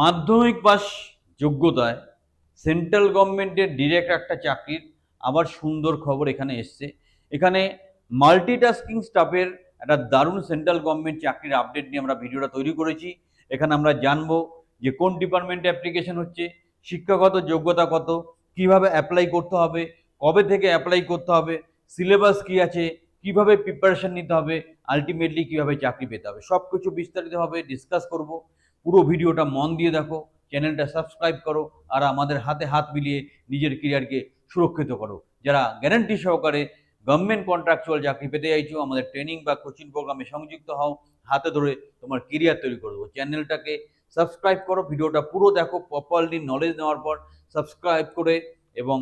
মাধ্যমিক পাস যোগ্যতায় সেন্ট্রাল গভর্নমেন্টের ডিরেক্ট একটা চাকরির আবার সুন্দর খবর এখানে এসছে। এখানে মাল্টিটাস্কিং স্টাফের একটা দারুণ সেন্ট্রাল গভর্নমেন্ট চাকরির আপডেট নিয়ে আমরা ভিডিওটা তৈরি করেছি। এখানে আমরা জানব যে কোন ডিপার্টমেন্টে অ্যাপ্লিকেশন হচ্ছে, শিক্ষাগত যোগ্যতা কত, কীভাবে অ্যাপ্লাই করতে হবে, কবে থেকে অ্যাপ্লাই করতে হবে, সিলেবাস কি আছে, কীভাবে প্রিপারেশন নিতে হবে, আলটিমেটলি কীভাবে চাকরি পেতে হবে সব কিছু বিস্তারিতভাবে ডিসকাস করব। পুরো ভিডিওটা মন দিয়ে দেখো, চ্যানেলটা সাবস্ক্রাইব করো, আর আমাদের হাতে হাত মিলিয়ে নিজের ক্যারিয়ারকে সুরক্ষিত করো। যারা গ্যারান্টি সহকারে গভর্নমেন্ট কন্ট্রাকচুয়াল চাকরি পেতে চাইছো, আমাদের ট্রেনিং বা কোচিং প্রোগ্রামে সংযুক্ত হও, হাতে ধরে তোমার কেরিয়ার তৈরি করে দেবো। চ্যানেলটাকে সাবস্ক্রাইব করো, ভিডিওটা পুরো দেখো প্রপারলি নলেজ নেওয়ার পর সাবস্ক্রাইব করে এবং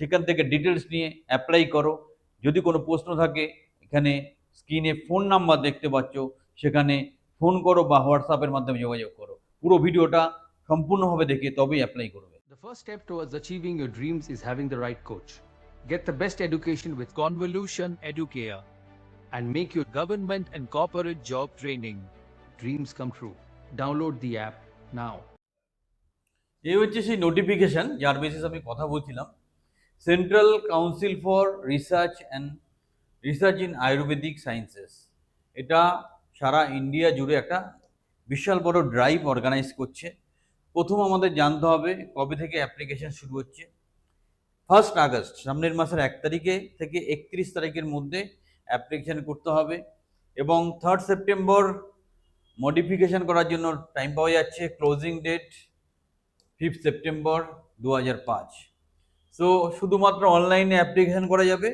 সেখান থেকে ডিটেলস নিয়ে অ্যাপ্লাই করো। যদি কোনো প্রশ্ন থাকে, এখানে স্ক্রিনে ফোন নাম্বার দেখতে পাচ্ছ, সেখানে ফোন করো বা হোয়াটসঅ্যাপের মাধ্যমে যোগাযোগ করো পুরো ভিডিওটা সম্পূর্ণভাবে দেখে তবেই অ্যাপ্লাই করবে The first step towards achieving your dreams is having the right coach. Get the best education with Convolution Educare. and make your government and corporate job training dreams come true. Download the app now. এই হচ্ছে সেই notification যার basis আমি কথা বলছিলাম Central Council for Research and Research in Ayurvedic Sciences এটা সারা India জুড়ে একটা বিশাল বড় ড্রাইভ অর্গানাইজ করছে। প্রথম আমাদের জানতে হবে কবে থেকে অ্যাপ্লিকেশন শুরু হচ্ছে। ফার্স্ট আগস্ট সামনের মাসের এক তারিখে থেকে একত্রিশ তারিখের মধ্যে অ্যাপ্লিকেশন করতে হবে এবং থার্ড সেপ্টেম্বর মডিফিকেশন করার জন্য টাইম পাওয়া যাচ্ছে ক্লোজিং ডেট ফিফথ সেপ্টেম্বর দু হাজার পাঁচ। সো শুধুমাত্র অনলাইনে অ্যাপ্লিকেশন করা যাবে।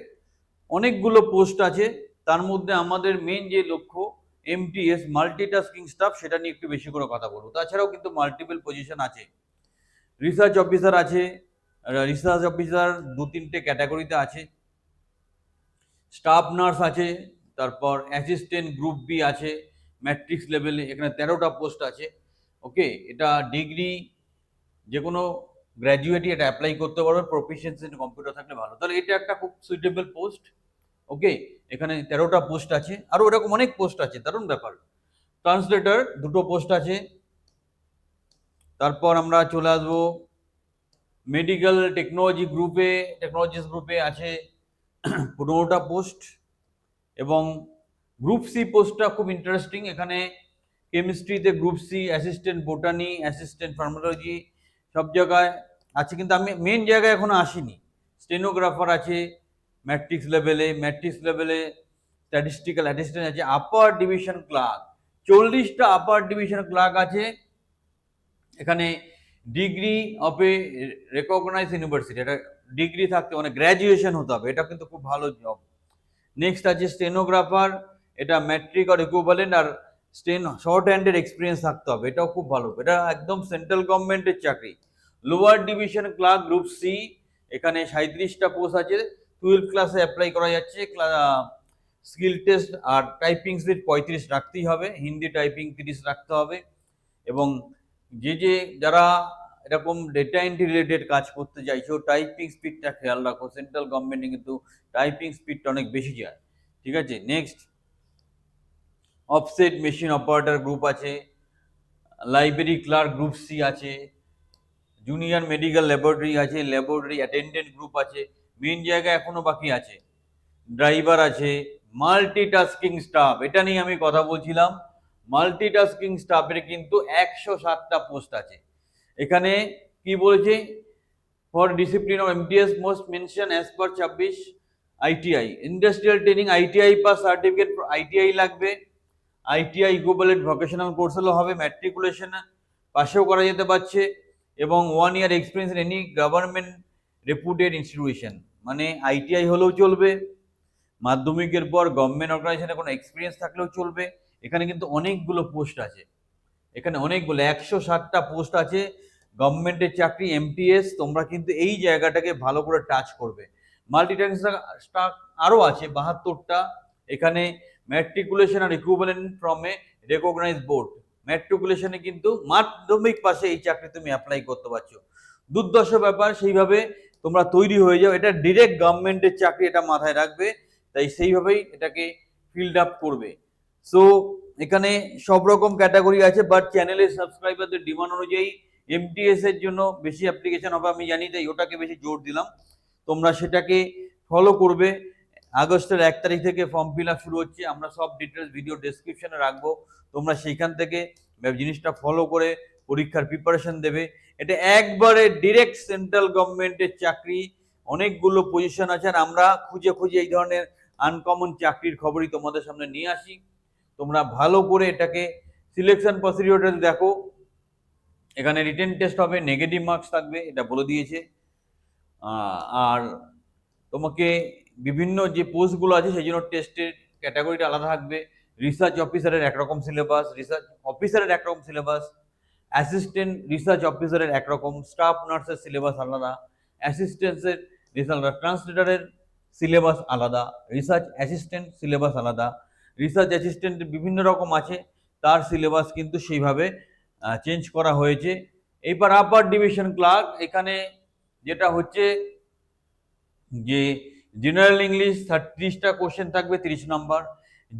অনেকগুলো পোস্ট আছে। তার মধ্যে আমাদের মেন যে লক্ষ্য এমটিএস মাল্টিটাস্কিং স্টাফ সেটা নিয়ে একটু বেশি করে কথা বলব। তাছাড়াও কিন্তু মাল্টিপল পজিশন আছে। রিসার্চ অফিসার আছে রিসার্চ অফিসার দু তিনটে ক্যাটাগরিতে আছে। স্টাফ নার্স আছে, তারপর অ্যাসিস্ট্যান্ট গ্রুপ বি আছে ম্যাট্রিক্স লেভেলে এখানে তেরোটা পোস্ট আছে। ওকে এটা ডিগ্রি যে কোনো গ্র্যাজুয়েটই এটা অ্যাপ্লাই করতে পারবে প্রফিসিয়েন্সি কম্পিউটার থাকলে ভালো। তাহলে এটা একটা খুব সুইটেবল পোস্ট ওকে এখানে তেরোটা পোস্ট আছে। আরও এরকম অনেক পোস্ট আছে, দারুণ ব্যাপার। ট্রান্সলেটার দুটো পোস্ট আছে। তারপর আমরা চলে আসব। মেডিকেল টেকনোলজি গ্রুপে টেকনোলজিস গ্রুপে আছে পনেরোটা পোস্ট এবং গ্রুপ সি পোস্টটা খুব ইন্টারেস্টিং এখানে কেমিস্ট্রিতে group C assistant botany assistant pharmacology সব জায়গায় আছে। কিন্তু আমি মেন জায়গায় এখনও আসিনি। স্টেনোগ্রাফার আছে ম্যাট্রিক্স লেভেলে ম্যাট্রিক্স লেভেলে স্ট্যাটিস্টিক্যাল অ্যাসিস্ট্যান্ট আছে আপার ডিভিশন ক্লার্ক চল্লিশটা আপার ডিভিশন ক্লার্ক আছে। এখানে degree of a recognise university এটা ডিগ্রি থাকতে মানে গ্র্যাজুয়েশন হতে হবে, এটা কিন্তু খুব ভালো জব নেক্সট আছে স্টেনোগ্রাফার এটা ম্যাট্রিক আর ইকুইভ্যালেন্ট আর স্টেন শর্ট হ্যান্ডের এক্সপিরিয়েন্স থাকতে হবে, এটাও খুব ভালো। এটা একদম সেন্ট্রাল গভর্নমেন্টের চাকরি। Lower division clerk group C এখানে সাঁত্রিশটা পোস্ট আছে। টুয়েলভ ক্লাসে অ্যাপ্লাই করা যাচ্ছে। স্কিল টেস্ট আর টাইপিং স্পিড পঁয়ত্রিশ রাখতেই হবে। হিন্দি টাইপিং তিরিশ রাখতে হবে। এবং যে যে যারা এরকম ডেটা এন্ট্রি রিলেটেড কাজ করতে চাইছো টাইপিং স্পিডটা খেয়াল রাখো। সেন্ট্রাল গভর্নমেন্টে কিন্তু টাইপিং স্পিডটা অনেক বেশি যায়। ঠিক আছে? Next offset machine operator group আছে। লাইব্রেরি ক্লার্ক গ্রুপ সি আছে। জুনিয়র মেডিকেল ল্যাবরেটরি আছে। ল্যাবরেটরি অ্যাটেন্ডেন্ট গ্রুপ আছে। মেন জায়গা এখনও বাকি আছে। ড্রাইভার আছে মাল্টিটাস্কিং স্টাফ এটা নিয়ে আমি কথা বলছিলাম। মাল্টিটাস্কিং স্টাফের কিন্তু একশো সাতটা পোস্ট আছে। এখানে কি বলেছে? For discipline of MTS most mention as per ছাব্বিশ ITI industrial training ITI pass certificate ITI লাগবে। আইটিআই ইকুইভ্যালেন্ট ভোকেশনাল কোর্স হলেও হবে ম্যাট্রিকুলেশন পাশেও করা যেতে পারছে। এবং one year experience any government reputed institution মানে আইটিআই হলেও চলবে, মাধ্যমিকের পর গভর্নমেন্ট অর্গানাইজেশনে কোনো এক্সপিরিয়েন্স থাকলেও চলবে, এখানে কিন্তু অনেকগুলো পোস্ট আছে। এখানে অনেকগুলো, একশো ষাটটা পোস্ট আছে গভর্নমেন্টের চাকরি এমটিএস তোমরা কিন্তু এই জায়গাটাকে ভালো করে টাচ করবে। মাল্টিটাস্কিং আরও আছে, বাহাত্তরটা, এখানে matriculation or equivalent from a recognise board ম্যাট্রিকুলেশনে কিন্তু মাধ্যমিক পাশে এই চাকরি তুমি অ্যাপ্লাই করতে পারছ। দুর্দশ ব্যাপার, সেইভাবে তোমরা তৈরি হয়ে যাও। এটা ডিরেক্ট গভর্নমেন্টের চাকরি এটা মাথায় রাখবে। তাই সেইভাবেই এটাকে ফিল্ড আপ করবে। সো এখানে সব রকম ক্যাটাগরি আছে বাট চ্যানেলের সাবস্ক্রাইবারদের ডিমান্ড অনুযায়ী এমটিএস এর জন্য বেশি অ্যাপ্লিকেশন হবে, আমি জানি, তাই ওটাকে বেশি জোর দিলাম। তোমরা সেটাকে ফলো করবে। আগস্টের এক তারিখ থেকে ফর্ম ফিল আপ শুরু হচ্ছে, আমরা সব ডিটেলস ভিডিও ডেসক্রিপশনে রাখব। তোমরা সেইখান থেকে জিনিসটা ফলো করে পরীক্ষার প্রিপারেশন দেবে। এটা একবারে ডিরেক্ট সেন্ট্রাল গভর্নমেন্টের চাকরি। অনেকগুলো পজিশন আছে আর আমরা খুঁজে খুঁজে এই ধরনের আনকমন চাকরির খবরই তোমাদের সামনে নিয়ে আসি। তোমরা ভালো করে এটাকে সিলেকশন প্রসিডিওরটা দেখো। এখানে রিটেন টেস্ট হবে নেগেটিভ মার্কস থাকবে, এটা বলে দিয়েছে। আর তোমাকে বিভিন্ন যে পোস্টগুলো আছে সেই জন্য টেস্টের ক্যাটাগরিটা আলাদা থাকবে। রিসার্চ অফিসারের একরকম সিলেবাস রিসার্চ অফিসারের একরকম সিলেবাস অ্যাসিস্ট্যান্ট রিসার্চ অফিসারের একরকম স্টাফ নার্সের সিলেবাস আলাদা অ্যাসিস্ট্যান্সের ট্রান্সলেটারের সিলেবাস আলাদা রিসার্চ অ্যাসিস্ট্যান্ট সিলেবাস আলাদা রিসার্চ অ্যাসিস্ট্যান্ট বিভিন্ন রকম আছে, তার সিলেবাস কিন্তু সেইভাবে চেঞ্জ করা হয়েছে। এইবার আপার ডিভিশন ক্লার্ক এখানে যেটা হচ্ছে যে জেনারেল ইংলিশ তিরিশটা কোশ্চেন থাকবে, তিরিশ নাম্বার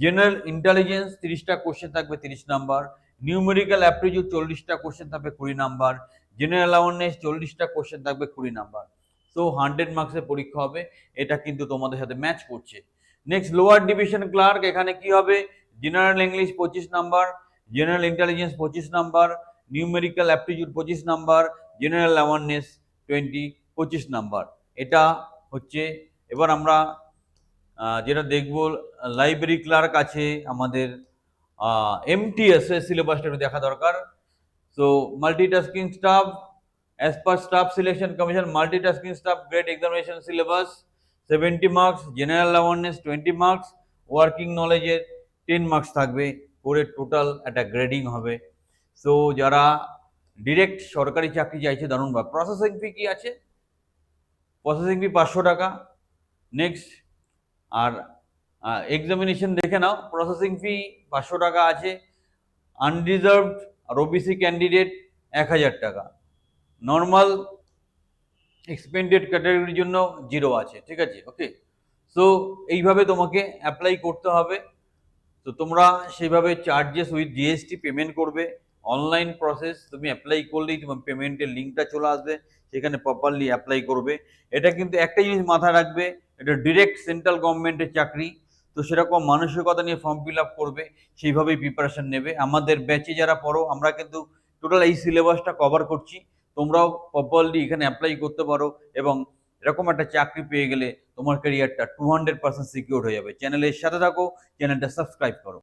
জেনারেল ইন্টেলিজেন্স তিরিশটা কোশ্চেন থাকবে, তিরিশ নাম্বার নিউমেরিক্যাল অ্যাপ্টিটিউড চল্লিশটা কোশ্চেন থাকবে, কুড়ি নাম্বার জেনারেল অ্যাওয়ারনেস চল্লিশটা কোশ্চেন থাকবে, কুড়ি নাম্বার সো হান্ড্রেড মার্কসের পরীক্ষা হবে। এটা কিন্তু তোমাদের সাথে ম্যাচ করছে। নেক্সট লোয়ার ডিভিশন ক্লার্ক এখানে কি হবে? জেনারেল ইংলিশ পঁচিশ নাম্বার জেনারেল ইন্টেলিজেন্স পঁচিশ নাম্বার নিউমেরিক্যাল অ্যাপ্টিটিউড পঁচিশ নাম্বার জেনারেল অ্যাওয়ারনেস টোয়েন্টি পঁচিশ নাম্বার এটা হচ্ছে, এবার আমরা যেটা দেখব লাইব্রেরি ক্লার্ক আছে আমাদের এমটিএস এর সিলেবাসটা একটু দেখা দরকার। So multitasking staff as per staff selection commission multitasking staff grade examination syllabus seventy marks general awareness twenty marks working নলেজের টেন মার্কস থাকবে, করে টোটাল একটা গ্রেডিং হবে। সো যারা ডিরেক্ট সরকারি চাকরি চাইছে, দারুণ বা প্রসেসিং ফি কি আছে? প্রসেসিং ফি পাঁচশো টাকা। নেক্সট আর এক্সামিনেশন দেখে নাও প্রসেসিং ফি পাঁচশো টাকা আছে আনরিজার্ভড আর ওবিসি ক্যান্ডিডেট এক হাজার টাকা। নর্মাল এক্সপেন্ডেড ক্যাটাগরির জন্য জিরো আছে, ঠিক আছে? ওকে সো এইভাবে তোমাকে অ্যাপ্লাই করতে হবে। তো তোমরা সেইভাবে চার্জেস উইথ জিএসটি পেমেন্ট করবে। অনলাইন প্রসেস তুমি অ্যাপ্লাই করলেই তোমার পেমেন্টের লিঙ্কটা চলে আসবে। সেখানে প্রপারলি অ্যাপ্লাই করবে। এটা কিন্তু একটা জিনিস মাথায় রাখবে এটা ডিরেক্ট সেন্ট্রাল গভর্নমেন্টের চাকরি। তো সেরকম মানসিকতা নিয়ে ফর্ম ফিল আপ করবে, সেইভাবেই প্রিপারেশন নেবে। আমাদের ব্যাচে যারা পড়ো, আমরা কিন্তু টোটাল এই সিলেবাসটা কভার করছি। তোমরাও প্রপারলি এখানে অ্যাপ্লাই করতে পারো এবং এরকম একটা চাকরি পেয়ে গেলে তোমার ক্যারিয়ারটা টু হান্ড্রেড পার্সেন্ট সিকিউর হয়ে যাবে। চ্যানেলের সাথে থাকো চ্যানেলটা সাবস্ক্রাইব করো।